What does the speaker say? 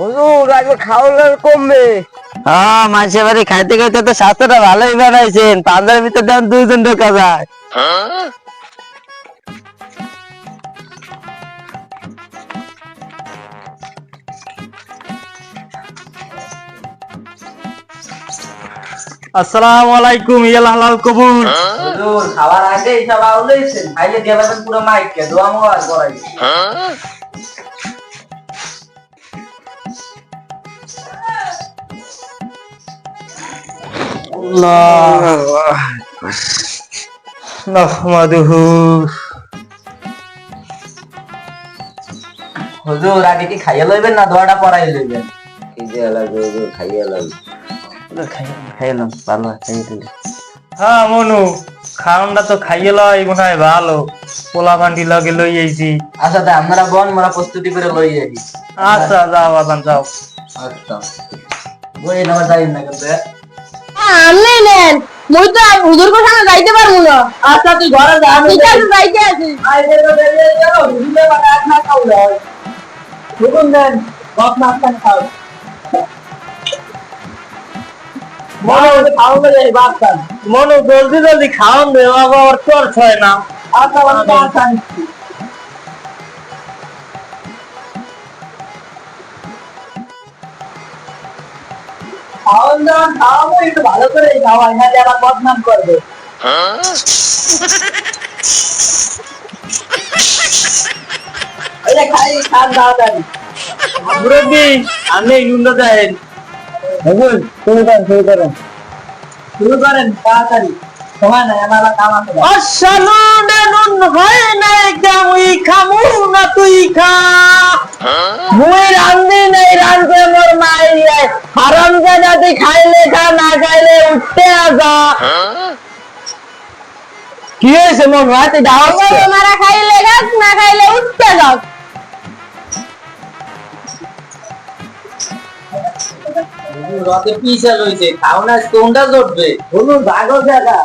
হুজুর আগে খাওয়ালে কমবে। হ্যাঁ মাসে বাড়ি খাইতে খাইতে তো স্বাস্থ্যটা ভালোই বানাইছেন। পাঞ্জার ভিতর দেন দুইজন ঢোকা যায়। আসসালামু আলাইকুম ইয়াল হালাল কবুল হুজুর খাবার আগে খাইলে দিয়ে পাবেন পুরো মাইককে দোয়া মোয়া করাই নাহমাদুহু। হুজুর আগে কি খাইয়ে লইবেন না দোয়াটা পড়াই লইবেন? কি হুজুর খাইয়ে লাগবে খাইলাম ভালো খাইয়ে দিলে হ্যাঁ মনু খাওনটা তো খাইয়ে লয় মনে হয় ভালো। পোলা ভান্ডি লগে লই আইছি। আচ্ছা আপনারা বন মোরা প্রস্তুতি করে লই যাই আচ্ছা যাও বাদান যাও। আচ্ছা। বই নামা যাই না কিন্তু নেন মুই তো হুজুর কো সামনে যাইতে পারব না। আচ্ছা তুই ঘরে যা। আমি যাইতে আছি। তো বেরিয়ে চলো। হুজুরে বাবা না খাও না হুকুম দেন বাপ না খান খাও মনে মনু জলদি জলদি খাওয়ান দে বাবা আর চল ছয় না। আচ্ছা বাবা খাওয়ান দাওয়ান খাওয়াবো একটু ভালো করে খাওয়াই না আবার বদনাম করবে? ওই খাই খান তাড়াতাড়ি। মুরব্বি আপনি ইউন্ডো দেন। হুজুর শুরু করেন শুরু করেন। শুরু করেন তাড়াতাড়ি। সময় নাই আমার আবার কাম আছে অসালু নুন হয় না জামুই খামু না তুই খা। মুই রান্ধি নাই রান্ধতে মোর মাই হারাম তুই খাইলে খা না খাইলে উঠতে আসা কি হয়েছে মোর মা তুই ডাউন মারা খাইলে গাছ না খাইলে উঠতে যাও রতে পিসা রয়েছে খাও না কোনটা জটবে? হুজুর ভাগো জায়গা